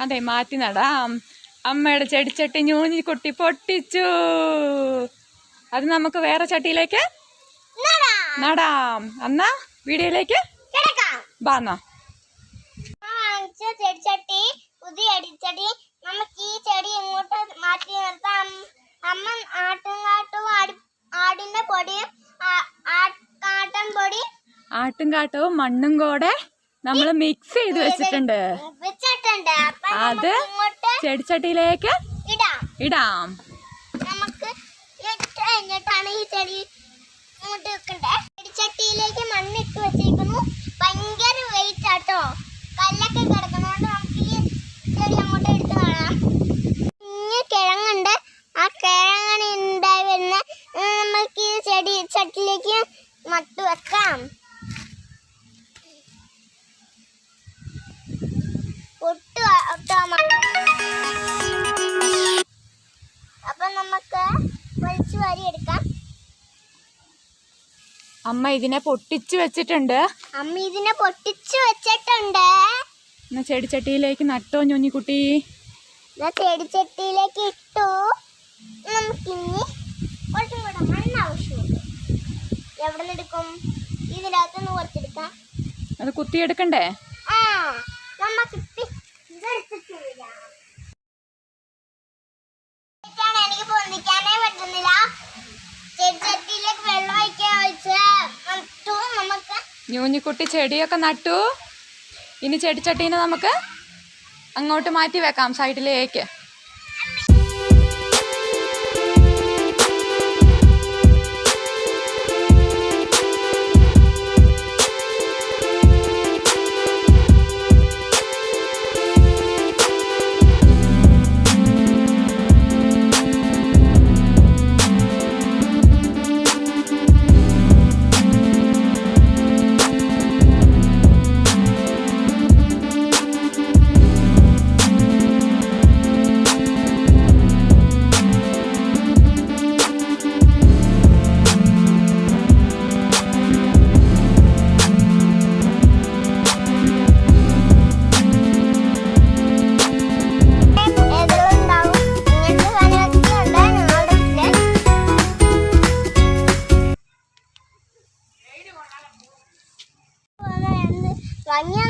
അതെ മാറ്റി നടാം. അമ്മയുടെ ചെടിച്ചട്ടി ഞൂഞ്ഞി കുട്ടി പൊട്ടിച്ചു. അത് നമുക്ക് വേറെ ചട്ടിയിലേക്ക് നടാം. എന്നാ വീഡിയോയിലേക്ക് ബാന്നാ വാങ്ങിച്ച ചെടിച്ചട്ടി പുതിയ ചെടിച്ചട്ടി. നമുക്ക് ഈ ചെടി ഇങ്ങോട്ട് മാറ്റി നിർത്താം. അമ്മ ആട്ടുംകാട്ടും ആടി ആടിന്റെ പൊടിയും ആ- ആ- പൊടി. ആട്ടും കാട്ടവും മണ്ണും കൂടെ നമ്മൾ മിക്സ് ചെയ്ത് വെച്ചിട്ടുണ്ട്. അത് ചെടിച്ചട്ടിയിലേക്ക് ഇടാം. ഇടാം. നമുക്ക് കഴിഞ്ഞിട്ടാണ് ഈ ചെടി ഇങ്ങോട്ട് വെക്കണ്ടേ? ചെടിച്ചട്ടിയിലേക്ക് മണ്ണിട്ട് വെച്ചിരിക്കുന്നു ഭയങ്കര വെയിറ്റ് ആട്ടോ കല്ലൊക്കെ കിടക്കുന്നോണ്ട് നമുക്ക് ഈ ചെടി അങ്ങോട്ട് എടുത്ത് കാണാം കുഞ്ഞ് കിഴങ്ങുണ്ട് ആ കിഴങ്ങാണ് ഉണ്ടായി വരുന്ന നമുക്ക് ഈ ചെടി ചട്ടിയിലേക്ക് നട്ടു വെക്കാം പൊട്ട് കേട്ടോ അപ്പൊ നമുക്ക് വലിച്ചു വാരി എടുക്കാം. അമ്മ ഇതിനെ പൊട്ടിച്ചു വെച്ചിട്ടുണ്ട്. അമ്മ ഇതിനെ പൊട്ടിച്ചു വെച്ചിട്ടുണ്ട്. എന്നാ ചെടിച്ചട്ടിയിലേക്ക് നട്ടോ ഞുഞ്ഞിക്കുട്ടി. ചെടിച്ചട്ടിയിലേക്ക് ഇട്ടു. നമുക്കിനി കുറച്ചും കൂടെ മണ്ണ് ആവശ്യമുണ്ട്. എവിടെ നിന്ന് എടുക്കും? ഇതിനകത്തുനിന്ന് കുറച്ചെടുക്കാം. അത് കുത്തിയെടുക്കണ്ടേ? ആ നമ്മ. ഇതാണ് എനിക്ക് പറ്റുന്നില്ല. വെള്ളം നമുക്ക് ചെടിയൊക്കെ നട്ടു. ഇനി ചെടിച്ചട്ടീനെ നമുക്ക് അങ്ങോട്ട് മാറ്റി വെക്കാം സൈഡിലേക്ക് Аня